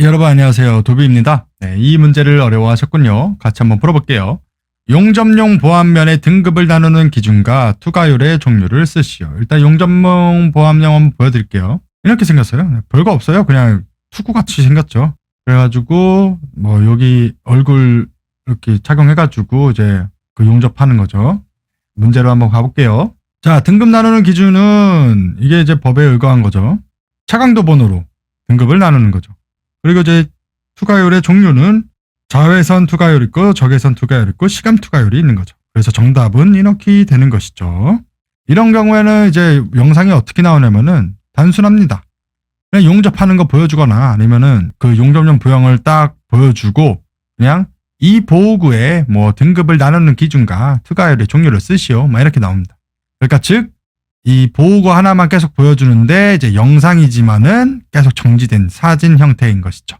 여러분 안녕하세요. 도비입니다. 네, 이 문제를 어려워하셨군요. 같이 한번 풀어볼게요. 용접용 보안면의 등급을 나누는 기준과 투과율의 종류를 쓰시오. 일단 용접용 보안면 한번 보여드릴게요. 이렇게 생겼어요. 네, 별거 없어요. 그냥 투구같이 생겼죠. 그래가지고 뭐 여기 얼굴 이렇게 착용해가지고 이제 그 용접하는 거죠. 문제로 한번 가볼게요. 자, 등급 나누는 기준은 이게 이제 법에 의거한 거죠. 차강도 번호로 등급을 나누는 거죠. 그리고 이제 투과율의 종류는 자외선 투과율 있고 적외선 투과율 있고 시간 투과율이 있는 거죠. 그래서 정답은 이렇게 되는 것이죠. 이런 경우에는 이제 영상이 어떻게 나오냐면은 단순합니다. 그냥 용접하는 거 보여주거나 아니면은 그 용접용 부형을 딱 보여주고 그냥 이 보호구에 뭐 등급을 나누는 기준과 투과율의 종류를 쓰시오. 막 이렇게 나옵니다. 그러니까 즉, 이 보호구 하나만 계속 보여주는데 이제 영상이지만은 계속 정지된 사진 형태인 것이죠.